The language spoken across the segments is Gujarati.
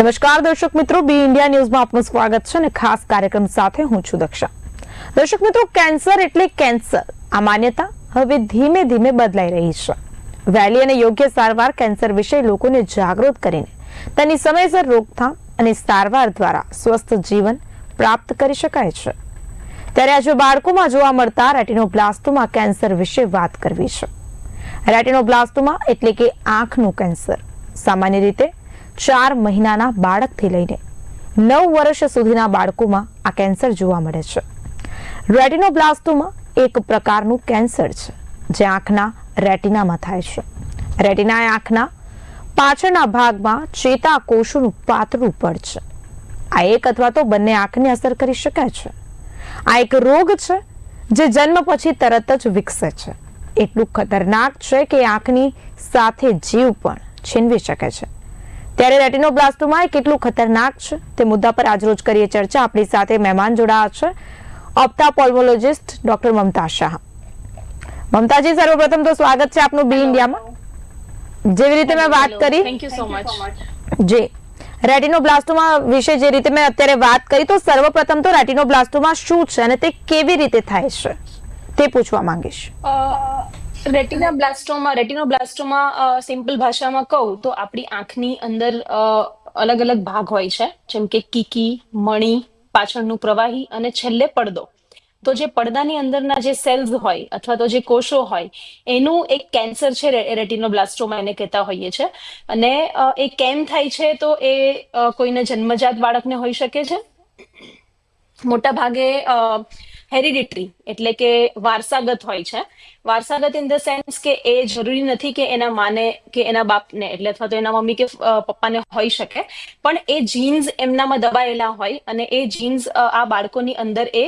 નમસ્કાર, દર્શક મિત્રો. બી ઇન્ડિયા ન્યૂઝમાં આપનું સ્વાગત છે અને ખાસ કાર્યક્રમ સાથે હું છું દક્ષા. દર્શક મિત્રો, કેન્સર એટલે કેન્સર. આ માન્યતા હવે ધીમે ધીમે બદલાઈ રહી છે. વહેલી અને યોગ્ય સારવાર કેન્સર વિશે લોકોને જાગૃત કરીને, તેની સમયસર રોકથામ અને સારવાર દ્વારા સ્વસ્થ જીવન પ્રાપ્ત કરી શકાય છે. ત્યારે આજે બાળકોમાં જોવા મળતા રેટિનોબ્લાસ્ટોમા કેન્સર વિશે વાત કરવી છે. રેટિનોબ્લાસ્ટોમા એટલે કે આંખનું કેન્સર. સામાન્ય રીતે ચાર મહિનાના બાળકથી લઈને નવ વર્ષ સુધીના બાળકોમાં આ કેન્સર જોવા મળે છે. રેટિનોબ્લાસ્ટોમા એક પ્રકારનું કેન્સર છે, જે આંખના રેટિનામાં થાય છે. રેટિના એ આંખના પાછળના ભાગમાં ચેતાકોષોનું પાતળું પડ છે. આ એક અથવા તો બંને આંખને અસર કરી શકે છે. આ એક રોગ છે, જે જન્મ પછી તરત જ વિકસે છે. એટલું ખતરનાક છે કે આંખની સાથે જીવ પણ છીનવી શકે છે. ત્યારે રેટિનોબ્લાસ્ટોમા એ કેટલું ખતરનાક છે તે મુદ્દા પર આજરોજ કરીએ ચર્ચા. આપણી સાથે મહેમાન જોડાયા છે ઓપ્ટાપોલ્મોલોજિસ્ટ ડોક્ટર મમતા શાહ. મમતાજી સર્વપ્રથમ તો સ્વાગત છે આપનું બી ઇન્ડિયામાં. જેવી રીતે મેં વાત કરી થેન્ક યુ સો મચ જે. રેટિનોબ્લાસ્ટોમા વિશે જે રીતે મેં અત્યારે વાત કરી તો સર્વપ્રથમ તો રેટિનોબ્લાસ્ટોમા શું છે અને તે કેવી રીતે થાય છે તે પૂછવા માંગીશ. રેટિના બ્લાસ્ટોમાં રેટિનોબ્લાસ્ટોમાં સિમ્પલ ભાષામાં કહું તો આપણી આંખની અંદર અ, અલગ અલગ ભાગ હોય છે. જેમ કે કીકી મણી પાછળનું પ્રવાહી અને છેલ્લે પડદો. તો જે પડદાની અંદરના જે સેલ્સ હોય અથવા તો જે કોષો હોય એનું એક કેન્સર છે રેટિનોબ્લાસ્ટોમા એને કહેતા હોઈએ છે. અને એ કેમ થાય છે તો એ કોઈને જન્મજાત બાળકને હોઈ શકે છે. મોટા ભાગે હેરિડિટરી એટલે કે વારસાગત હોય છે. વારસાગત ઇન ધ સેન્સ કે એ જરૂરી નથી કે એના માને, કે એના બાપને, એટલે અથવા તો એના મમ્મી કે પપ્પાને હોઈ શકે. પણ એ જીન્સ એમનામાં દબાયેલા હોય અને એ જીન્સ આ બાળકોની અંદર એ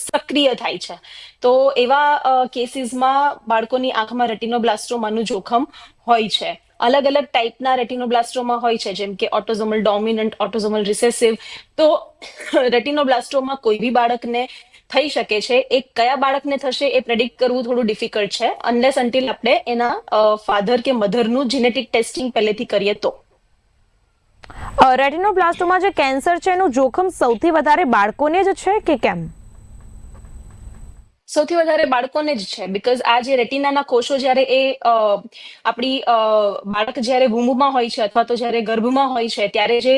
સક્રિય થાય છે. તો એવા કેસીસમાં બાળકોની આંખમાં રેટિનોબ્લાસ્ટ્રોમાનું જોખમ હોય છે. અલગ અલગ ટાઈપના રેટિનોબ્લાસ્ટોમા હોય છે, જેમ કે ઓટોઝોમલ ડોમિનન્ટ ઓટોઝોમલ રિસેસિવ તો રેટિનોબ્લાસ્ટ્રોમાં કોઈ બી બાળકને થઈ શકે છે. એ કયા બાળકને થશે એ પ્રેડિક્ટ કરવું થોડું ડિફિકલ્ટ છે. અનલેસ અન્ટિલ આપણે એના ફાધર કે મધરનું જીનેટિક ટેસ્ટિંગ પહેલેથી કરીએ તો. રેટિનોબ્લાસ્ટોમાં જે કેન્સર છે એનું જોખમ સૌથી વધારે બાળકોને જ છે કે કેમ? સૌથી વધારે બાળકોને જ છે. બીકોઝ આ જે રેટિનાના કોષો જ્યારે એ આપણી બાળક જ્યારે ગુંભમાં હોય છે અથવા તો જ્યારે ગર્ભમાં હોય છે ત્યારે જે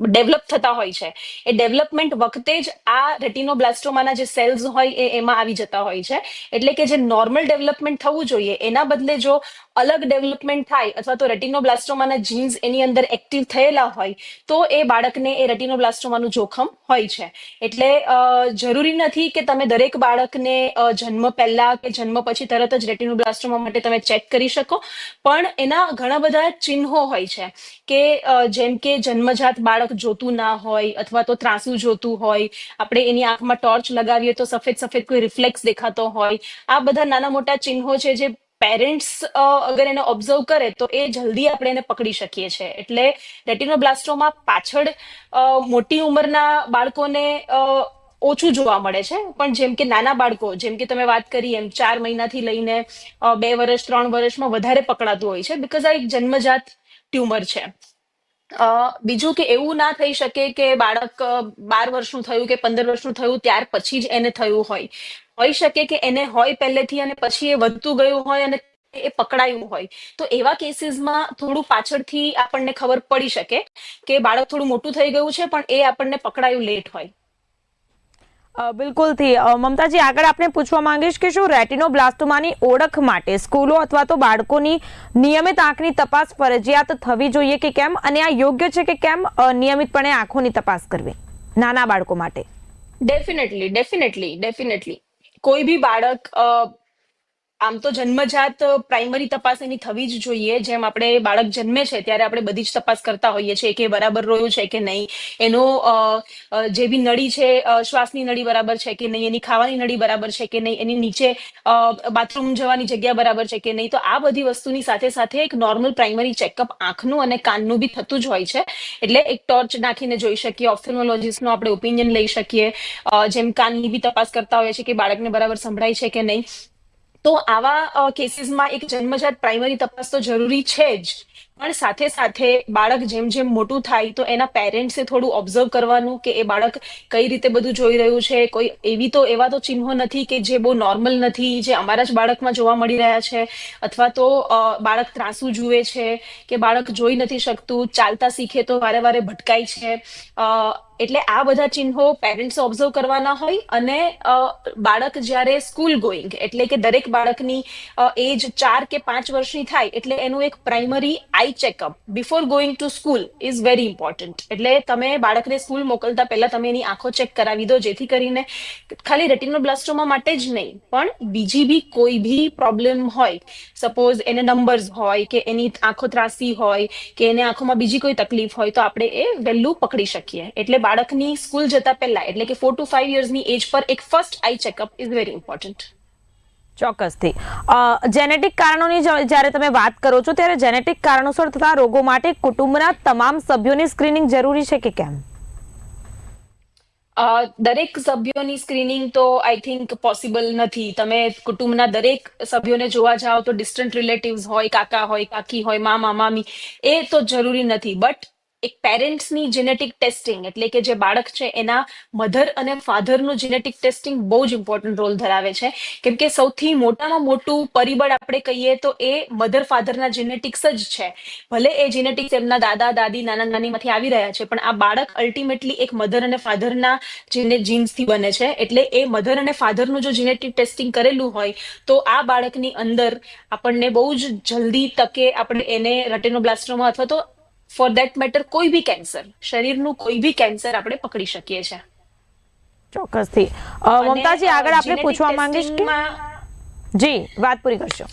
ડેવલપ થતા હોય છે. એ ડેવલપમેન્ટ વખતે જ આ રેટિનોબ્લાસ્ટોમાના જે સેલ્સ હોય એ એમાં આવી જતા હોય છે. એટલે કે જે નોર્મલ ડેવલપમેન્ટ થવું જોઈએ, એના બદલે જો અલગ ડેવલપમેન્ટ થાય અથવા તો રેટિનોબ્લાસ્ટોમાના જીન્સ એની અંદર એક્ટિવ થયેલા હોય, તો એ બાળકને એ રેટિનોબ્લાસ્ટોમાનું જોખમ હોય છે. એટલે જરૂરી નથી કે તમે દરેક બાળકને જન્મ પહેલા કે જન્મ પછી તરત જ રેટિનોબ્લાસ્ટોમા માટે તમે ચેક કરી શકો. પણ એના ઘણા બધા ચિહ્નો હોય છે કે જેમ કે જન્મજાત બાળક જોતું ના હોય અથવા તો ત્રાંસુ જોતું હોય, આપણે એની આંખમાં ટોર્ચ લગાવીએ તો સફેદ સફેદ કોઈ રિફ્લેક્સ દેખાતો હોય. આ બધા નાના મોટા ચિહ્નો છે જે પેરેન્ટ્સ અગર એને ઓબ્ઝર્વ કરે તો એ જલ્દી આપણે એને પકડી શકીએ છીએ એટલે રેટિનોબ્લાસ્ટોમાં પાછળ મોટી ઉંમરના બાળકોને ઓછું જોવા મળે છે. પણ જેમ કે નાના બાળકો, જેમ કે તમે વાત કરી એમ, ચાર મહિનાથી લઈને બે વર્ષ, ત્રણ વર્ષમાં વધારે પકડાતું હોય છે બીકોઝ આ એક જન્મજાત ટ્યુમર છે. બીજું કે એવું ના થઈ શકે કે બાળક બાર વર્ષનું થયું કે પંદર વર્ષનું થયું ત્યાર પછી જ એને થયું હોય. હોઈ શકે કે એને હોય પહેલેથી અને પછી એ વધતું ગયું હોય અને એ પકડાયું હોય. તો એવા કેસીસમાં થોડું પાછળથી આપણને ખબર પડી શકે કે બાળક થોડું મોટું થઈ ગયું છે પણ એ આપણને પકડાયું લેટ હોય. બિલકુલથી મમતાજી આગળ આપણે પૂછવા માંગીશ કે શું રેટિનોબ્લાસ્ટોમાની ઓળખ માટે સ્કૂલો અથવા તો બાળકોની નિયમિત આંખની તપાસ ફરજિયાત થવી જોઈએ કે કેમ? અને આ યોગ્ય છે કે કેમ? નિયમિતપણે આંખોની તપાસ કરવી. નાના બાળકો માટે. ડેફિનેટલી ડેફિનેટલી ડેફિનેટલી કોઈ બી બાળક આમ તો જન્મજાત પ્રાઇમરી તપાસ એની થવી જ જોઈએ. જેમ આપણે બાળક જન્મે છે, ત્યારે આપણે બધી જ તપાસ કરતા હોઈએ છીએ કે બરાબર રોયું છે કે નહીં. એનો જે બી નળી છે શ્વાસની નળી બરાબર છે કે નહીં? એની ખાવાની નળી બરાબર છે કે નહીં? એની નીચે બાથરૂમ જવાની જગ્યા બરાબર છે કે નહીં? તો આ બધી વસ્તુની સાથે સાથે એક નોર્મલ પ્રાઇમરી ચેકઅપ આંખનું અને કાનનું બી થતું જ હોય છે. એટલે એક ટોર્ચ નાખીને જોઈ શકીએ ઓપ્થેલ્મોલોજીસ્ટનો આપણે ઓપિનિયન લઈ શકીએ. જેમ કાનની બી તપાસ કરતા હોઈએ છીએ કે બાળકને બરાબર સંભળાય છે કે નહીં? તો આવા કેસીસમાં એક જન્મજાત પ્રાઇમરી તપાસ તો જરૂરી છે જ. પણ સાથે સાથે બાળક જેમ જેમ મોટું થાય તો એના પેરેન્ટ્સે થોડું ઓબ્ઝર્વ કરવાનું કે એ બાળક કઈ રીતે બધું જોઈ રહ્યું છે. કોઈ એવી તો, એવા તો ચિહ્નો નથી કે જે બહુ નોર્મલ નથી, જે અમારા જ બાળકમાં જોવા મળી રહ્યા છે. અથવા તો બાળક ત્રાસુ જુએ છે કે બાળક જોઈ નથી શકતું, ચાલતા શીખે તો વારે વારે ભટકાય છે. એટલે આ બધા ચિહ્નો પેરેન્ટ્સ ઓબ્ઝર્વ કરવાના હોય અને બાળક જ્યારે સ્કૂલ ગોઈંગ એટલે કે દરેક બાળકની એજ ચાર કે પાંચ વર્ષની થાય, એટલે એનું એક primary eye checkup before going to school is very important એટલે તમે બાળકને સ્કૂલ મોકલતા પહેલા તમે એની આંખો ચેક કરાવી દો, જેથી કરીને ખાલી રેટિનોબ્લાસ્ટોમા માટે જ નહીં, પણ બીજી બી કોઈ બી પ્રોબ્લેમ હોય. સપોઝ એને નંબર્સ હોય કે એની આંખો ત્રાસી હોય કે એને આંખોમાં બીજી કોઈ તકલીફ હોય તો આપણે એ વહેલું પકડી શકીએ. એટલે બાળકની સ્કૂલ જતા પહેલા એટલે કે ફોર ટુ ફાઈવ યર્સની એજ પર એક first eye checkup is very important ચોક્કસથી. જેનેટિક કારણોની જ્યારે તમે વાત કરો છો ત્યારે જેનેટિક કારણોસર થતા રોગો માટે કુટુંબના તમામ સભ્યોની સ્ક્રીનિંગ જરૂરી છે કે કેમ? દરેક સભ્યોની સ્ક્રીનિંગ તો આઈ થિંક પોસિબલ નથી. તમે કુટુંબના દરેક સભ્યોને જોવા જાઓ તો ડિસ્ટન્ટ રિલેટિવ્સ હોય કાકા હોય કાકી હોય મામા મામી એ તો જરૂરી નથી. બટ એક પેરેન્ટ્સની જેનેટિક ટેસ્ટિંગ એટલે કે જે બાળક છે એના મધર અને ફાધરનું જેનેટિક ટેસ્ટિંગ બહુ જ ઇમ્પોર્ટન્ટ રોલ ધરાવે છે. કેમ કે સૌથી મોટામાં મોટું પરિબળ આપણે કહીએ તો એ મધર ફાધરના જેનેટિક્સ જ છે. ભલે એ જેનેટિક્સ એમના દાદા, દાદી, નાના, નાનીમાંથી આવી રહ્યા છે, પણ આ બાળક અલ્ટિમેટલી એક મધર અને ફાધરના જેને જીન્સથી બને છે. એટલે એ મધર અને ફાધરનું જો જેનેટિક ટેસ્ટિંગ કરેલું હોય, તો આ બાળકની અંદર આપણને બહુ જ જલ્દી તકે આપણે એને રેટિનોબ્લાસ્ટોમા અથવા તો ફોર ધેટ મેટર કોઈ બી કેન્સર શરીરનું કોઈ બી કેન્સર આપણે પકડી શકીએ છીએ. ચોક્કસથી. મમતાજી આગળ આપણે પૂછવા માંગીશ કે જી વાત પૂરી કરશો.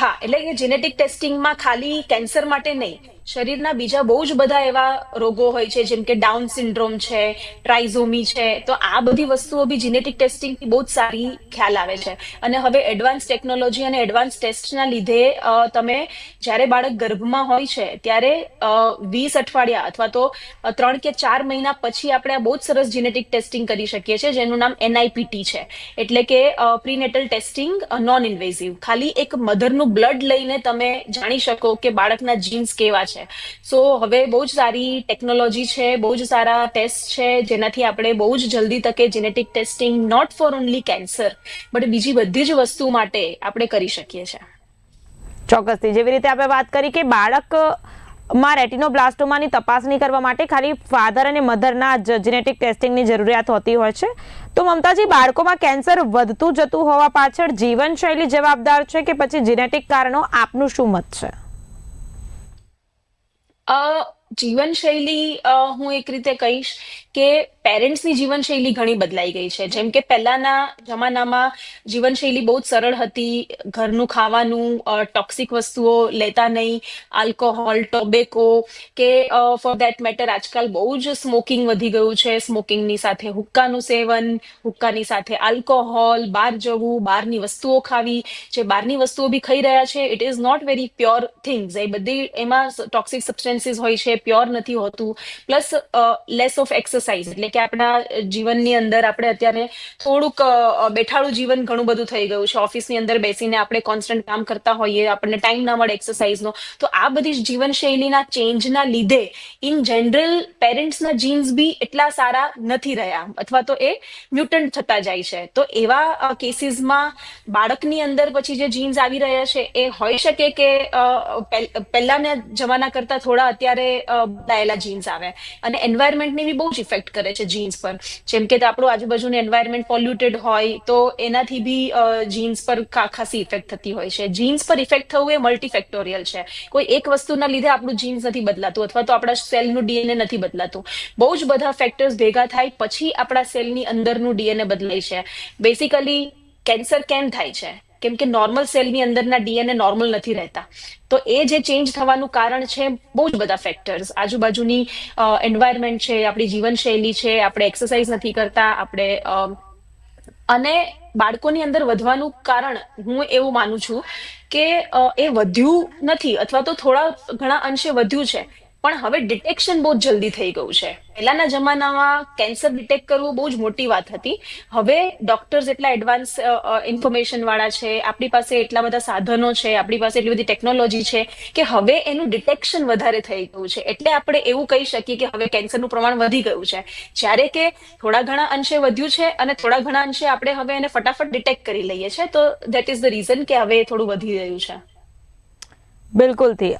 હા એટલે કે જેનેટિક ટેસ્ટિંગમાં ખાલી કેન્સર માટે નહીં. શરીરના બીજા બહુ જ બધા એવા રોગો હોય છે, જેમ કે ડાઉન સિન્ડ્રોમ છે ટ્રાઇઝોમી છે, તો આ બધી વસ્તુઓ બી જીનેટિક ટેસ્ટિંગથી બહુ જ સારી ખ્યાલ આવે છે. અને હવે એડવાન્સ ટેકનોલોજી અને એડવાન્સ ટેસ્ટના લીધે તમે જ્યારે બાળક ગર્ભમાં હોય છે, ત્યારે વીસ અઠવાડિયા અથવા તો ત્રણ કે ચાર મહિના પછી આપણે આ બહુ જ સરસ જીનેટિક ટેસ્ટિંગ કરી શકીએ છીએ, જેનું નામ એનઆઈપીટી છે. એટલે કે પ્રીનેટલ ટેસ્ટિંગ નોન ઇન્વેઝિવ ખાલી એક મધરનું બ્લડ લઈને તમે જાણી શકો કે બાળકના જીન્સ કેવા છે. સો હવે બહુ જ સારી ટેકનોલોજી છે, બહુ જ સારા ટેસ્ટ છે, જેનાથી આપણે બહુ જ જલ્દી તકે genetic testing not for only cancer but બીજી બધી જ વસ્તુ માટે આપણે કરી શકીએ છીએ ચોક્કસથી. જેવી રીતે આપણે વાત કરી કે બાળકમાં રેટિનોબ્લાસ્ટોમાની તપાસણી કરવા માટે ખાલી ફાધર અને મધરના જ જેનેટિક ટેસ્ટિંગની જરૂરિયાત હોતી હોય છે. તો મમતાજી, બાળકોમાં કેન્સર વધતું જતું હોવા પાછળ જીવનશૈલી જવાબદાર છે કે પછી જેનેટિક કારણો આપનું શું મત છે? અ જીવનશૈલી અ, હું એક રીતે કહીશ કે પેરેન્ટ્સની જીવનશૈલી ઘણી બદલાઈ ગઈ છે. જેમ કે પહેલાના જમાનામાં જીવનશૈલી બહુ જ સરળ હતી. ઘરનું ખાવાનું ટોક્સિક વસ્તુઓ લેતા નહીં. આલ્કોહોલ ટોબેકો કે ફોર ધેટ મેટર આજકાલ બહુ જ સ્મોકિંગ વધી ગયું છે. સ્મોકિંગની સાથે હુક્કાનું સેવન, હુક્કાની સાથે આલ્કોહોલ બહાર જવું, બહારની વસ્તુઓ ખાવી. જે બહારની વસ્તુઓ બી ખાઈ રહ્યા છે it is not very pure things એ બધી, એમાં ટોક્સિક સબસ્ટેન્સીસ હોય છે પ્યોર નથી હોતું. પ્લસ લેસ ઓફ એક્સરસાઇઝ એટલે કે આપણા જીવનની અંદર આપણે અત્યારે થોડુંક બેઠાડું જીવન ઘણું બધું થઈ ગયું છે. ઓફિસની અંદર બેસીને આપણે કોન્સ્ટન્ટ કામ કરતા હોઈએ, આપણને ટાઈમ ના મળે એક્સરસાઇઝનો તો આ બધી જીવનશૈલીના ચેન્જના લીધે ઇન જનરલ પેરેન્ટ્સના જીન્સ બી એટલા સારા નથી રહ્યા. અથવા તો એ મ્યુટન્ટ થતા જાય છે. તો એવા કેસીસમાં બાળકની અંદર પછી જે જીન્સ આવી રહ્યા છે, એ હોઈ શકે કે પહેલાના જમાના કરતા થોડા અત્યારે બદલાયેલા જીન્સ આવે. અને એન્વાયરમેન્ટની બી બહુ જ કરે છે જીન્સ પર. જેમ કે આપણું આજુબાજુનું એન્વાયરમેન્ટ પોલ્યુટેડ હોય તો એનાથી બી જીન્સ પર ખાસી ઇફેક્ટ થતી હોય છે. જીન્સ પર ઇફેક્ટ થવું એ મલ્ટીફેક્ટોરિયલ છે. કોઈ એક વસ્તુના લીધે આપણું જીન્સ નથી બદલાતું અથવા તો આપણા સેલનું ડીએનએ નથી બદલાતું. બહુ જ બધા ફેક્ટર્સ ભેગા થાય પછી આપણા સેલની અંદરનું ડીએનએ બદલાય છે. બેસિકલી કેન્સર કેમ થાય છે? કેમ કે નોર્મલ સેલની અંદરના ડીએનએ નોર્મલ નથી રહેતા. તો એ જે ચેન્જ થવાનું કારણ છે બહુ જ બધા ફેક્ટર્સ આજુબાજુની એન્વાયરમેન્ટ છે, આપણી જીવનશૈલી છે, આપણે એક્સરસાઇઝ નથી કરતા, આપણે અને બાળકોની અંદર વધવાનું કારણ હું એવું માનું છું કે એ વધ્યું નથી અથવા તો થોડા ઘણા અંશે વધ્યું છે. પણ હવે ડિટેક્શન બહુ જલ્દી થઈ ગયું છે. પહેલાના જમાનામાં કેન્સર ડિટેક્ટ કરવું બહુ જ મોટી વાત હતી. હવે ડોક્ટર્સ એટલા એડવાન્સ ઇન્ફોર્મેશન વાળા છે, આપણી પાસે એટલા બધા સાધનો છે, આપણી પાસે એટલી બધી ટેકનોલોજી છે કે હવે એનું ડિટેક્શન વધારે થઈ ગયું છે. એટલે આપણે એવું કહી શકીએ કે હવે કેન્સરનું પ્રમાણ વધી ગયું છે. જ્યારે કે થોડા ઘણા અંશે વધ્યું છે અને થોડા ઘણા અંશે આપણે હવે એને ફટાફટ ડિટેક્ટ કરી લઈએ છીએ, તો દેટ ઇઝ ધ રીઝન કે હવે થોડું વધી રહ્યું છે. બિલકુલથી.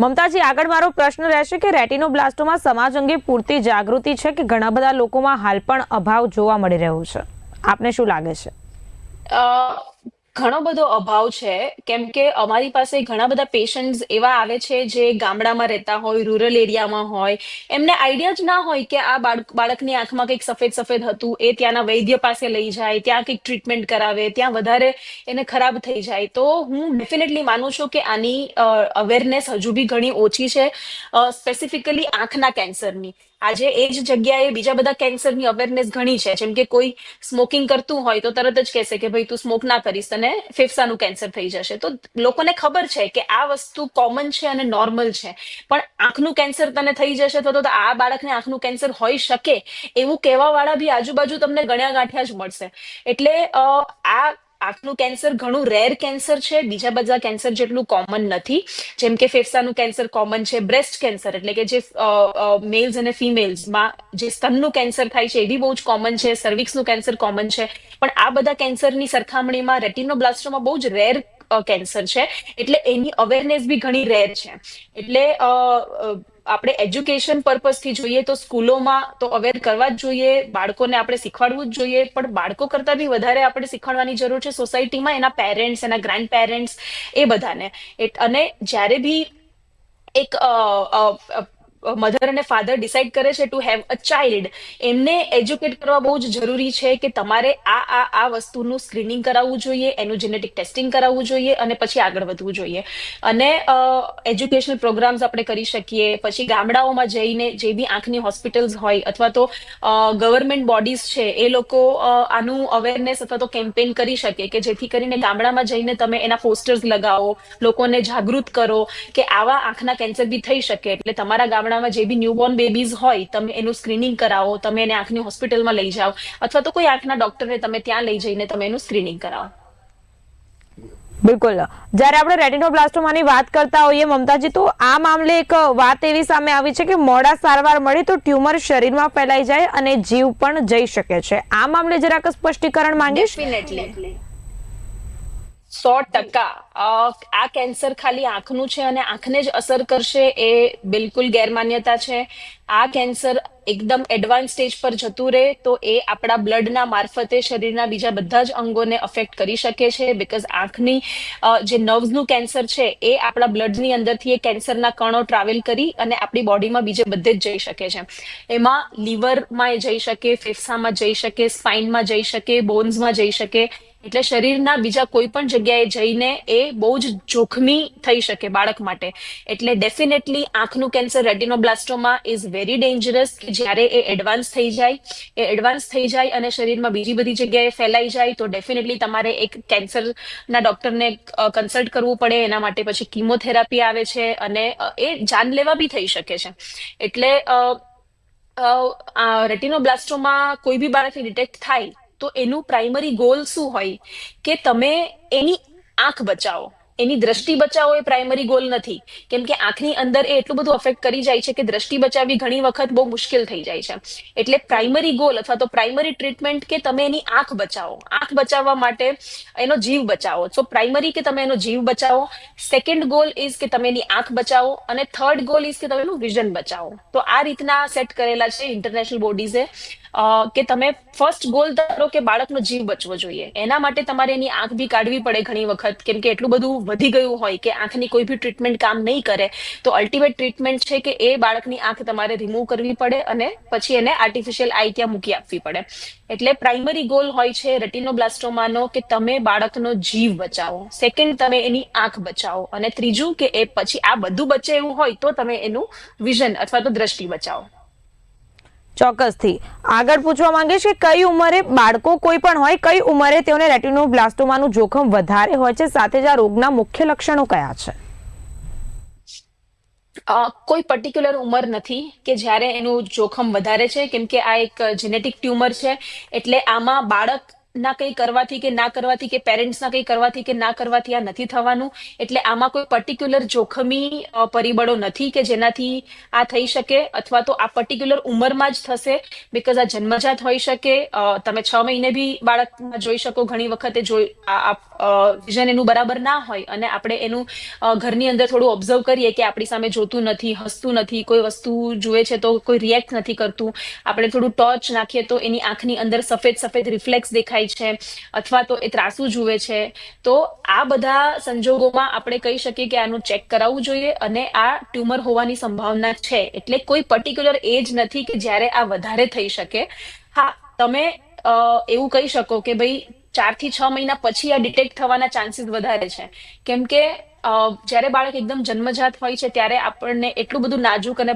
મમતાજી, આગળ મારો પ્રશ્ન રહેશે કે રેટિનોબ્લાસ્ટોમાં સમાજ અંગે પૂરતી જાગૃતિ છે કે ઘણા બધા લોકોમાં હાલ પણ અભાવ જોવા મળી રહ્યો છે? આપને શું લાગે છે? ઘણો બધો અભાવ છે. કેમ કે અમારી પાસે ઘણા બધા પેશન્ટ્સ એવા આવે છે જે ગામડામાં રહેતા હોય રૂરલ એરિયામાં હોય. એમને આઈડિયા જ ના હોય કે આ બાળક, બાળકની આંખમાં કંઈક સફેદ સફેદ હતું. એ ત્યાંના વૈદ્ય પાસે લઈ જાય, ત્યાં કંઈક ટ્રીટમેન્ટ કરાવે, ત્યાં વધારે એને ખરાબ થઈ જાય. તો હું ડેફિનેટલી માનું છું કે આની અવેરનેસ હજુ બી ઘણી ઓછી છે સ્પેસિફિકલી આંખના કેન્સરની આજે એ જ જગ્યાએ બીજા બધા કેન્સરની અવેરનેસ ઘણી છે. જેમ કે કોઈ સ્મોકિંગ કરતું હોય તો તરત જ કહેશે કે ભાઈ તું સ્મોક ના કરીશ તને ફેફસાનું કેન્સર થઈ જશે. તો લોકોને ખબર છે કે આ વસ્તુ કોમન છે અને નોર્મલ છે. પણ આંખનું કેન્સર તને થઈ જશે તો આ બાળકને આંખનું કેન્સર હોઈ શકે એવું કહેવાવાળા બી આજુબાજુ તમને ગણ્યા ગાંઠ્યા જ મળશે. એટલે આ આંખનું કેન્સર ઘણું રેર કેન્સર છે. બીજા બધા કેન્સર જેટલું કોમન નથી. જેમ કે ફેફસાનું કેન્સર કોમન છે. બ્રેસ્ટ કેન્સર એટલે કે જે મેલ્સ અને ફિમેલ્સમાં જે સ્તનનું કેન્સર થાય છે એ બી બહુ જ કોમન છે. સર્વિક્સનું કેન્સર કોમન છે. પણ આ બધા કેન્સરની સરખામણીમાં રેટિનોબ્લાસ્ટોમાં બહુ જ રેર કેન્સર છે. એટલે એની અવેરનેસ બી ઘણી રેર છે. એટલે આપણે એજ્યુકેશન પર્પઝથી જોઈએ તો સ્કૂલોમાં તો અવેર કરવા જ જોઈએ, બાળકોને આપણે શીખવાડવું જ જોઈએ, પણ બાળકો કરતાં બી વધારે આપણે શીખવાડવાની જરૂર છે સોસાયટીમાં એના પેરેન્ટ્સ એના ગ્રાન્ડ પેરેન્ટ્સ એ બધાને. અને જ્યારે બી એક મધર અને ફાધર ડિસાઇડ કરે છે ટુ હેવ અ ચાઇલ્ડ એમને એજ્યુકેટ કરવા બહુ જ જરૂરી છે કે તમારે આ આ આ વસ્તુનું સ્ક્રીનિંગ કરાવવું જોઈએ, એનું જેનેટિક ટેસ્ટિંગ કરાવવું જોઈએ અને પછી આગળ વધવું જોઈએ. અને એજ્યુકેશનલ પ્રોગ્રામ્સ આપણે કરી શકીએ. પછી ગામડાઓમાં જઈને જે બી આંખની હોસ્પિટલ્સ હોય અથવા તો ગવર્મેન્ટ બોડીઝ છે, એ લોકો આનું અવેરનેસ અથવા તો કેમ્પેન કરી શકે કે જેથી કરીને ગામડામાં જઈને તમે એના પોસ્ટર્સ લગાવો, લોકોને જાગૃત કરો કે આવા આંખના કેન્સર બી થઈ શકે. એટલે તમારા ગામડામાં જે બી ન્યૂબોર્ન બેબીઝ હોય તમે એનું સ્ક્રીનિંગ કરાવો તમે એને આંખની હોસ્પિટલમાં લઈ જાઓ અથવા તો કોઈ આંખના ડોક્ટરને તમે ત્યાં લઈ જઈને તમે એનું સ્ક્રીનિંગ કરાવો. બિલકુલ. જ્યારે આપણે રેટિનોબ્લાસ્ટોમાની વાત કરતા હોઈએ મમતાજી તો આ મામલે એક વાત એવી સામે આવી છે કે મોડા સારવાર મળે તો ટ્યુમર શરીરમાં ફેલાઈ જાય અને જીવ પણ જઈ શકે છે. આ મામલે જરાક સ્પષ્ટીકરણ માંગીશ? સો ટકા. આ કેન્સર ખાલી આંખનું છે અને આંખને જ અસર કરશે એ બિલકુલ ગેરમાન્યતા છે. આ કેન્સર એકદમ એડવાન્સ સ્ટેજ પર જતું રહે તો એ આપણા બ્લડના મારફતે શરીરના બીજા બધા જ અંગોને અફેક્ટ કરી શકે છે બિકોઝ આંખની જે નર્વ્સનું કેન્સર છે એ આપણા બ્લડની અંદરથી એ કેન્સરના કણો ટ્રાવેલ કરી અને આપણી બોડીમાં બીજે બધે જ જઈ શકે છે. એમાં લીવરમાં જઈ શકે, ફેફસામાં જઈ શકે, સ્પાઇનમાં જઈ શકે, બોન્સમાં જઈ શકે. એટલે શરીરના બીજા કોઈ પણ જગ્યાએ જઈને એ બહુ જ જોખમી થઈ શકે બાળક માટે. એટલે definitely આંખનું cancer, retinoblastoma is very dangerous કે જ્યારે એ એડવાન્સ થઈ જાય, એ એડવાન્સ થઈ જાય અને શરીરમાં બીજી બધી જગ્યાએ ફેલાઈ જાય, તો ડેફિનેટલી તમારે એક કેન્સરના ડોક્ટરને કન્સલ્ટ કરવું પડે. એના માટે પછી કીમોથેરાપી આવે છે અને એ જાનલેવા બી થઈ શકે છે. એટલે રેટિનોબ્લાસ્ટોમાં કોઈ બી બાળકને ડિટેક્ટ થાય તો એનું પ્રાઇમરી ગોલ શું હોય? કે તમે એની આંખ બચાવો. એની દ્રષ્ટિ બચાવો એ પ્રાઇમરી ગોલ નથી. કેમ કે આંખની અંદર એ એટલું બધું અફેક્ટ કરી જાય છે કે દ્રષ્ટિ બચાવવી ઘણી વખત બહુ મુશ્કેલ થઈ જાય છે. એટલે પ્રાઇમરી ગોલ અથવા તો પ્રાઇમરી ટ્રીટમેન્ટ કે તમે એની આંખ બચાવો. આંખ બચાવવા માટે એનો જીવ બચાવો. સો પ્રાઇમરી કે તમે એનો જીવ બચાવો. સેકન્ડ ગોલ ઇઝ કે તમે એની આંખ બચાવો. અને થર્ડ ગોલ ઇઝ કે તમે એનું વિઝન બચાવો. તો આ રીતના સેટ કરેલા છે ઇન્ટરનેશનલ બોડીઝે કે તમે ફર્સ્ટ ગોલ ધારો કે બાળકનો જીવ બચવો જોઈએ. એના માટે તમારે એની આંખ બી કાઢવી પડે ઘણી વખત. કેમ કે એટલું બધું વધી ગયું હોય કે આંખની કોઈ બી ટ્રીટમેન્ટ કામ નહીં કરે, તો અલ્ટિમેટ ટ્રીટમેન્ટ છે કે એ બાળકની આંખ તમારે રિમૂવ કરવી પડે અને પછી એને આર્ટિફિશિયલ આઈ ત્યાં મૂકી આપવી પડે. એટલે પ્રાઇમરી ગોલ હોય છે રેટિનોબ્લાસ્ટોમાનો કે તમે બાળકનો જીવ બચાવો. સેકન્ડ તમે એની આંખ બચાવો. અને ત્રીજું કે એ પછી આ બધું બચે એવું હોય તો તમે એનું વિઝન અથવા તો દ્રષ્ટિ બચાવો. ચોક્કસથી. આગળ પૂછવા માંગે છે, કઈ ઉંમરે બાળકો કોઈ પણ હોય, કઈ ઉંમરે તેઓને રેટિનોબ્લાસ્ટોમાનું જોખમ વધારે હોય છે, સાથે જ આ રોગના મુખ્ય લક્ષણો કયા છે? કોઈ પર્ટિક્યુલર ઉંમર નથી કે જ્યારે એનું જોખમ વધારે છે, કેમ કે આ એક જેનેટિક ટ્યુમર છે, એટલે આમાં બાળકના કંઈ કરવાથી કે ના કરવાથી કે પેરેન્ટ્સના કંઈ કરવાથી કે ના કરવાથી આ નથી થવાનું. એટલે આમાં કોઈ પર્ટિક્યુલર જોખમી પરિબળો નથી કે જેનાથી આ થઈ શકે અથવા તો આ પર્ટિક્યુલર ઉંમરમાં જ થશે બિકોઝ આ જન્મજાત હોઈ શકે. તમે છ મહિને બી બાળકમાં જોઈ શકો, ઘણી વખતે જોઈ વિઝન એનું બરાબર ના હોય અને આપણે એનું ઘરની અંદર થોડું ઓબ્ઝર્વ કરીએ કે આપણી સામે જોતું નથી, હસતું નથી, કોઈ વસ્તુ જુએ છે તો કોઈ રિએક્ટ નથી કરતું. આપણે થોડું ટોર્ચ નાખીએ તો એની આંખની અંદર સફેદ સફેદ રિફ્લેક્સ દેખાય છે અથવા તો એ ત્રાસુ જુએ છે, તો આ બધા સંજોગોમાં આપણે કહી શકીએ કે આનું ચેક કરાવવું જોઈએ અને આ ટ્યુમર હોવાની સંભાવના છે. એટલે કોઈ પર્ટિક્યુલર એજ નથી કે જ્યારે આ વધારે થઈ શકે. હા, તમે એવું કહી શકો કે ભાઈ ચારથી છ મહિના પછી આ ડિટેક્ટ થવાના ચાન્સીસ વધારે છે. કેમ કે જ્યારે બાળક એકદમ જન્મજાત હોય છે, ત્યારે આપણને એટલું બધું નાજુક અને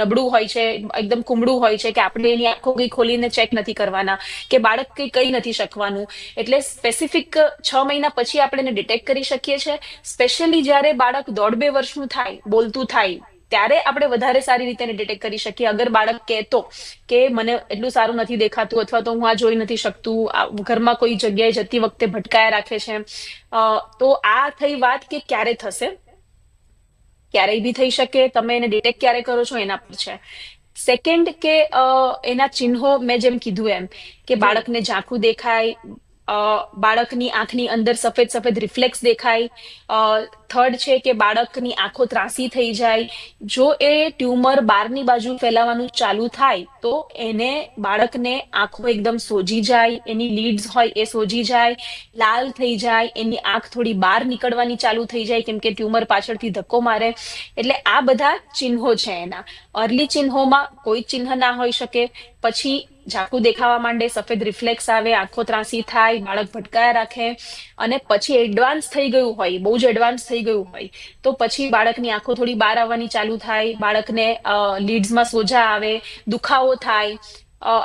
નબળું હોય છે, એકદમ કુમળું હોય છે કે આપણે એની આંખો કઈ ખોલીને ચેક નથી કરવાના, કે બાળક કઈ કઈ નથી શકવાનું. એટલે સ્પેસિફિક છ મહિના પછી આપણે એને ડિટેક્ટ કરી શકીએ છીએ. સ્પેશિયલી જ્યારે બાળક દોઢ બે વર્ષનું થાય, બોલતું થાય ત્યારે આપણે વધારે સારી રીતે ડિટેક્ટ કરી શકીએ. અગર બાળક કહેતો કે મને એટલું સારું નથી દેખાતું અથવા તો હું આ જોઈ નથી શકતું આ ઘરમાં કોઈ જગ્યાએ જતી વખતે ભટકાયા રાખે છે તો આ થઈ વાત કે ક્યારે થશે? ક્યારેય બી થઈ શકે. તમે એને ડિટેક્ટ ક્યારે કરો છો? એના પર છે. સેકન્ડ કે એના ચિહ્નો મેં જેમ કીધું એમ કે બાળકને ઝાંખું દેખાય બાળકની આંખની અંદર સફેદ સફેદ રિફ્લેક્સ દેખાય. થર્ડ છે કે બાળકની આંખો ત્રાસી થઈ જાય. જો એ ટ્યુમર બહારની બાજુ ફેલાવાનું ચાલુ થાય, તો એને બાળકને આંખો એકદમ સોજી જાય, એની લીડ્સ હોય એ સોજી જાય, લાલ થઈ જાય, એની આંખ થોડી બહાર નીકળવાની ચાલુ થઈ જાય, કેમ કે ટ્યુમર પાછળથી ધક્કો મારે. એટલે આ બધા ચિહ્નો છે એના. અર્લી ચિહ્નોમાં કોઈ ચિહ્ન ના હોઈ શકે. પછી ઝાંખું દેખાવા માંડે સફેદ રિફ્લેક્સ આવે આંખો ત્રાસી થાય બાળક ભટકાયા રાખે અને પછી એડવાન્સ થઈ ગયું હોય બહુ જ એડવાન્સ થઈ ગયું હોય તો પછી બાળકની આંખો થોડી બહાર આવવાની ચાલુ થાય બાળકને લીડ્સમાં સોજા આવે દુખાવો થાય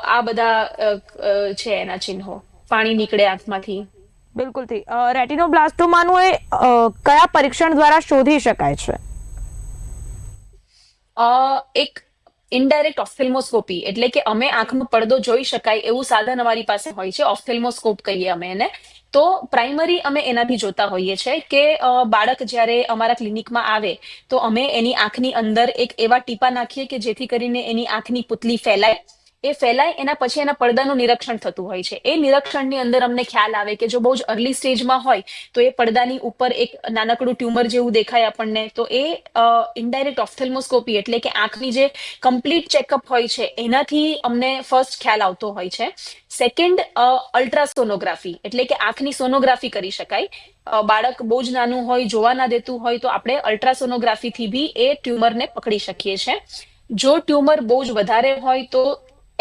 આ બધા છે એના ચિહ્નો પાણી નીકળે આંખમાંથી. બિલકુલથી. રેટિનોબ્લાસ્ટોમાનું એ કયા પરીક્ષણ દ્વારા શોધી શકાય છે? અ, એક ઇનડાયરેક્ટ ઓફથેલ્મોસ્કોપી એટલે કે અમે આંખનો પડદો જોઈ શકાય એવું સાધન અમારી પાસે હોય છે ઓફથેલ્મોસ્કોપ કહીએ અમે એને. તો પ્રાઇમરી અમે એનાથી જોતા હોઈએ છીએ કે બાળક જ્યારે અમારા ક્લિનિકમાં આવે, તો અમે એની આંખની અંદર એક એવા ટીપા નાખીએ કે જેથી કરીને એની આંખની પુતલી ફેલાય. એ ફેલાય, એના પછી એના પડદાનું નિરીક્ષણ થતું હોય છે. એ નિરીક્ષણની અંદર અમને ખ્યાલ આવે કે જો બહુ જ અર્લી સ્ટેજમાં હોય, તો એ પડદાની ઉપર એક નાનકડું ટ્યુમર જેવું દેખાય આપણને. તો એ ઇનડાયરેક્ટ ઓફથેલ્મોસ્કોપી એટલે કે આંખની જે કમ્પ્લીટ ચેકઅપ હોય છે, એનાથી અમને ફર્સ્ટ ખ્યાલ આવતો હોય છે. સેકન્ડ અલ્ટ્રાસોનોગ્રાફી એટલે કે આંખની સોનોગ્રાફી કરી શકાય. બાળક બહુ જ નાનું હોય, જોવા ના દેતું હોય, તો આપણે અલ્ટ્રાસોનોગ્રાફીથી બી એ ટ્યુમરને પકડી શકીએ છીએ જો ટ્યુમર બહુ જ વધારે હોય, તો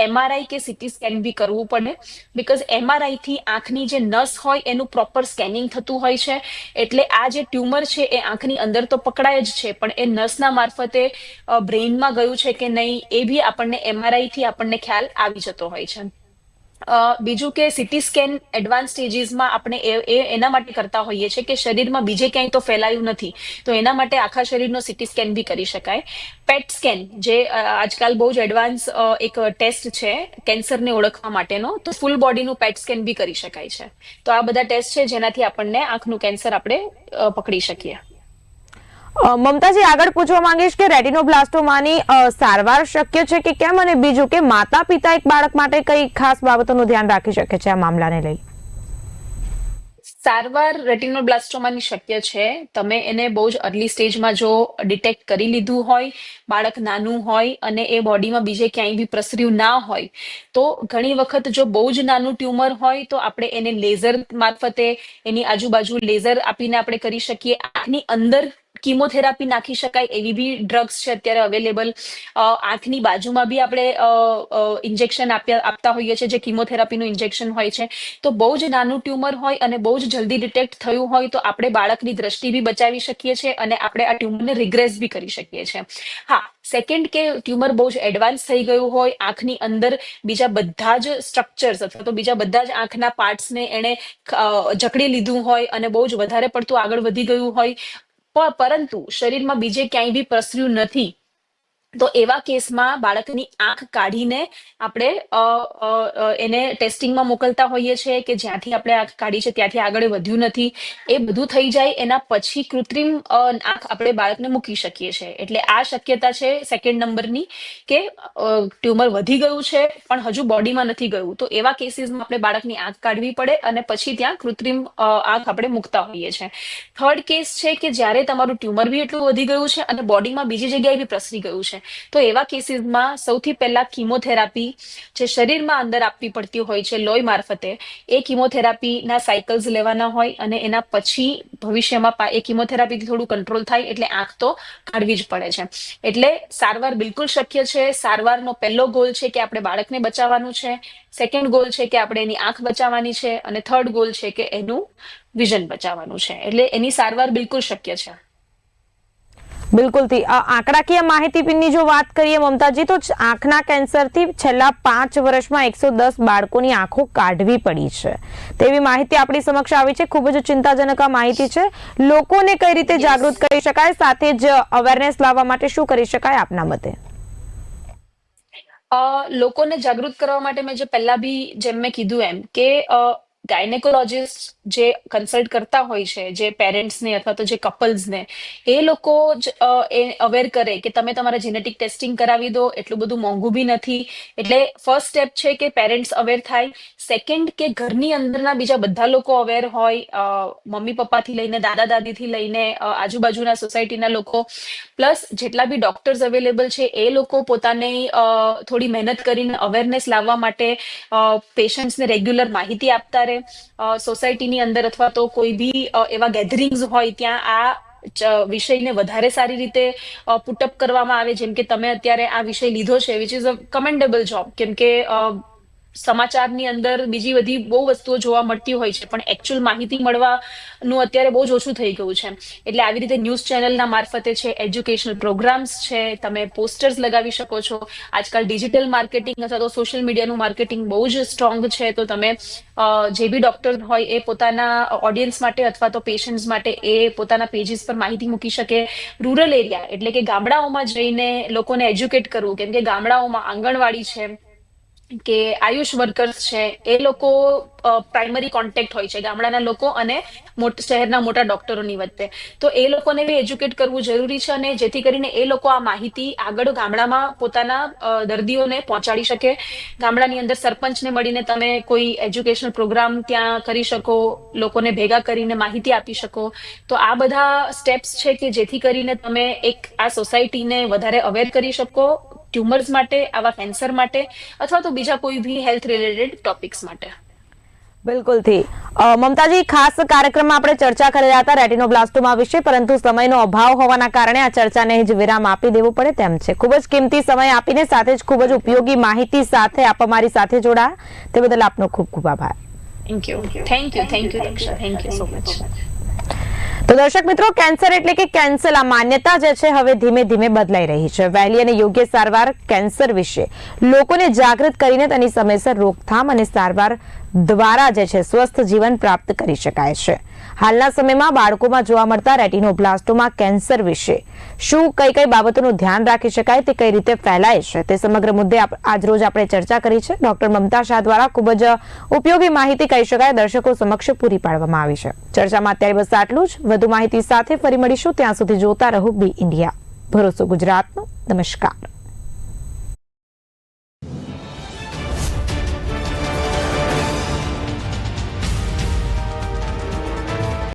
એમઆરઆઈ કે સીટી સ્કેન બી કરવું પડે બીકોઝ એમઆરઆઈ થી આંખની જે નસ હોય એનું પ્રોપર સ્કેનિંગ થતું હોય છે. એટલે આ જે ટ્યુમર છે એ આંખની અંદર તો પકડાય જ છે, પણ એ નસના મારફતે બ્રેઇનમાં ગયું છે કે નહીં એ બી આપણને એમઆરઆઈ થી આપણને ખ્યાલ આવી જતો હોય છે. બીજું કે સિટી સ્કેન એડવાન્સ સ્ટેજીસમાં આપણે એ એના માટે કરતા હોઈએ છીએ કે શરીરમાં બીજે ક્યાંય તો ફેલાયું નથી. તો એના માટે આખા શરીરનો સીટી સ્કેન બી કરી શકાય. પેટ સ્કેન જે આજકાલ બહુ જ એડવાન્સ એક ટેસ્ટ છે કેન્સરને ઓળખવા માટેનો, તો ફૂલ બોડીનું પેટ સ્કેન બી કરી શકાય છે. તો આ બધા ટેસ્ટ છે જેનાથી આપણને આંખનું કેન્સર આપણે પકડી શકીએ. મમતાજી, આગળ પૂછવા માંગીશ કે રેટિનોબ્લાસ્ટોમાની સારવાર શક્ય છે કે કેમ? અને બીજું કે માતા પિતા એક બાળક માટે કઈ ખાસ બાબતોનું ધ્યાન રાખી શકે છે આ મામલાને લઈ? સારવાર રેટિનોબ્લાસ્ટોમાની શક્ય છે. તમે એને બહુ જ અર્લી સ્ટેજમાં જો ડિટેક્ટ કરી લીધું હોય, બાળક નાનું હોય અને એ બોડીમાં બીજે ક્યાંય બી પ્રસર્યું ના હોય, તો ઘણી વખત જો બહુ જ નાનું ટ્યુમર હોય, તો આપણે એને લેઝર મારફતે, એની આજુબાજુ લેઝર આપીને આપણે કરી શકીએ. આંખની અંદર કીમોથેરાપી નાખી શકાય, એવી બી ડ્રગ્સ છે અત્યારે અવેલેબલ આંખની બાજુમાં બી આપણે ઇન્જેક્શન આપતા હોઈએ છીએ, જે કીમોથેરાપીનું ઇન્જેક્શન હોય છે. તો બહુ જ નાનું ટ્યુમર હોય અને બહુ જ જલ્દી ડિટેક્ટ થયું હોય તો આપણે બાળકની દ્રષ્ટિ બી બચાવી શકીએ છીએ અને આપણે આ ટ્યુમરને રિગ્રેસ બી કરી શકીએ છીએ. હા સેકન્ડ કે ટ્યુમર બહુ જ એડવાન્સ થઈ ગયું હોય, આંખની અંદર બીજા બધા જ સ્ટ્રક્ચર્સ અથવા તો બીજા બધા જ આંખના પાર્ટ્સને એણે જકડી લીધું હોય અને બહુ જ વધારે પડતું આગળ વધી ગયું હોય પરંતુ શરીરમાં બીજે ક્યાંય બી પ્રસર્યું નથી. તો એવા કેસમાં બાળકની આંખ કાઢીને આપણે એને ટેસ્ટિંગમાં મોકલતા હોઈએ છીએ કે જ્યાંથી આપણે આંખ કાઢી છે, ત્યાંથી આગળ વધ્યું નથી. એ બધું થઈ જાય, એના પછી કૃત્રિમ આંખ આપણે બાળકને મૂકી શકીએ છીએ. એટલે આ શક્યતા છે સેકન્ડ નંબરની કે ટ્યુમર વધી ગયું છે, પણ હજુ બોડીમાં નથી ગયું. તો એવા કેસીસમાં આપણે બાળકની આંખ કાઢવી પડે અને પછી ત્યાં કૃત્રિમ આંખ આપણે મૂકતા હોઈએ છીએ. થર્ડ કેસ છે કે જ્યારે તમારું ટ્યુમર બી એટલું વધી ગયું છે અને બોડીમાં બીજી જગ્યાએ બી પ્રસરી ગયું છે. તો એવા કેસીસમાં સૌથી પહેલા કિમોથેરાપી જે શરીરમાં અંદર આપવી પડતી હોય છે લોહી મારફતે, એ કિમોથેરાપીના સાયકલ્સ લેવાના હોય અને એના પછી ભવિષ્યમાં એ કિમોથેરાપીથી થોડું કંટ્રોલ થાય એટલે આંખ તો કાઢવી જ પડે છે. એટલે સારવાર બિલકુલ શક્ય છે. સારવારનો પહેલો ગોલ છે કે આપણે બાળકને બચાવવાનું છે. સેકન્ડ ગોલ છે કે આપણે એની આંખ બચાવવાની છે. અને થર્ડ ગોલ છે કે એનું વિઝન બચાવવાનું છે. એટલે એની સારવાર બિલકુલ શક્ય છે. બિલકુલથી આંકડાકીય માહિતીની જો વાત કરીએ મમતાજી તો આંખના કેન્સરથી છેલ્લા પાંચ વર્ષમાં એકસો દસ બાળકોની આંખો કાઢવી પડી છે. તેવી માહિતી આપણી સમક્ષ આવી છે. ખૂબ જ ચિંતાજનક આ માહિતી છે. લોકોને કઈ રીતે જાગૃત કરી શકાય સાથે જ અવેરનેસ લાવવા માટે શું કરી શકાય આપના મતે? અ, લોકોને જાગૃત કરવા માટે મેં જે પહેલા બી જેમ મેં કીધું એમ કે ગાયનેકોલોજીસ્ટ જે કન્સલ્ટ કરતા હોય છે, જે પેરેન્ટ્સને અથવા તો જે કપલ્સને એ લોકો જ એ અવેર કરે કે તમે તમારા જેનેટિક ટેસ્ટિંગ કરાવી દો, એટલું બધું મોંઘું બી નથી. એટલે ફર્સ્ટ સ્ટેપ છે કે પેરેન્ટ્સ અવેર થાય સેકન્ડ કે ઘરની અંદરના બીજા બધા લોકો અવેર હોય મમ્મી પપ્પાથી લઈને, દાદા દાદીથી લઈને આજુબાજુના સોસાયટીના લોકો પ્લસ જેટલા બી ડોક્ટર્સ અવેલેબલ છે, એ લોકો પોતાને થોડી મહેનત કરીને અવેરનેસ લાવવા માટે પેશન્ટ્સને રેગ્યુલર માહિતી આપતા રહે. સોસાયટીની અંદર અથવા તો કોઈ બી એવા ગેધરિંગ્સ હોય ત્યાં આ વિષયને વધારે સારી રીતે પુટઅપ કરવામાં આવે. જેમ કે તમે અત્યારે આ વિષય લીધો છે which is a commendable job કેમ કે સમાચારની અંદર બીજી બધી બહુ વસ્તુઓ જોવા મળતી હોય છે, પણ એકચ્યુઅલ માહિતી મળવાનું અત્યારે બહુ જ ઓછું થઈ ગયું છે. એટલે આવી રીતે ન્યૂઝ ચેનલના મારફતે છે એજ્યુકેશનલ પ્રોગ્રામ્સ છે, તમે પોસ્ટર્સ લગાવી શકો છો. આજકાલ ડિજિટલ માર્કેટિંગ અથવા તો સોશિયલ મીડિયાનું માર્કેટિંગ બહુ જ સ્ટ્રોંગ છે, તો તમે જે બી ડોક્ટર હોય એ પોતાના ઓડિયન્સ માટે અથવા તો પેશન્ટ્સ માટે એ પોતાના પેજીસ પર માહિતી મૂકી શકે. રૂરલ એરિયા એટલે કે ગામડાઓમાં જઈને લોકોને એજ્યુકેટ કરવું, કેમ કે ગામડાઓમાં આંગણવાડી છે કે આયુષ વર્કર્સ છે એ લોકો પ્રાઇમરી કોન્ટેક્ટ હોય છે ગામડાના લોકો અને શહેરના મોટા ડોક્ટરોની વચ્ચે. તો એ લોકોને બી એજ્યુકેટ કરવું જરૂરી છે અને જેથી કરીને એ લોકો આ માહિતી આગળ ગામડામાં પોતાના દર્દીઓને પહોંચાડી શકે. ગામડાની અંદર સરપંચને મળીને તમે કોઈ એજ્યુકેશનલ પ્રોગ્રામ ત્યાં કરી શકો, લોકોને ભેગા કરીને માહિતી આપી શકો. તો આ બધા સ્ટેપ્સ છે કે જેથી કરીને તમે એક આ સોસાયટીને વધારે અવેર કરી શકો ટ્યુમર્સ માટે, આવા કેન્સર માટે, અથવા તો બીજા કોઈ બી હેલ્થ રિલેટેડ ટોપિક્સ માટે. બિલકુલથી. મમતાજી ખાસ કાર્યક્રમમાં આપણે ચર્ચા કરી રહ્યા હતા રેટિનોબ્લાસ્ટોમા વિશે પરંતુ સમયનો અભાવ હોવાના કારણે આ ચર્ચાને જ વિરામ આપી દેવો પડે તેમ છે. ખૂબ જ કિંમતી સમય આપીને સાથે જ ખૂબ જ ઉપયોગી માહિતી સાથે આપ અમારી સાથે જોડા તે બદલ આપનો ખૂબ ખૂબ આભાર. Thank you thank you thank you thank you so much તો દર્શક મિત્રો કેન્સર એટલે કે કેન્સર આ માન્યતા જે છે, હવે ધીમે ધીમે બદલાઈ રહી છે. વહેલી અને યોગ્ય સારવાર કેન્સર વિશે લોકોને જાગૃત કરીને તેની સમયસર રોકથામ અને સારવાર દ્વારા જે છે, સ્વસ્થ જીવન પ્રાપ્ત કરી શકાય છે. હાલના સમયમાં બાળકોમાં જોવા મળતા રેટિનોબ્લાસ્ટોમા કેન્સર વિશે. શું કઈ કઈ બાબતોનું ધ્યાન રાખી શકાય, તે કઈ રીતે ફેલાય છે, તે સમગ્ર મુદ્દે આજરોજ આપણે ચર્ચા કરી છે. ડોક્ટર મમતા શાહ દ્વારા ખૂબ જ ઉપયોગી માહિતી કહી શકાય, દર્શકો સમક્ષ પૂરી પાડવામાં આવી છે. ચર્ચામાં અત્યારે બસ આટલું જ. વધુ માહિતી સાથે ફરી મળીશું. ત્યાં સુધી જોતા રહો, બી ઇન્ડિયા. ભરોસો ગુજરાતનો. નમસ્કાર.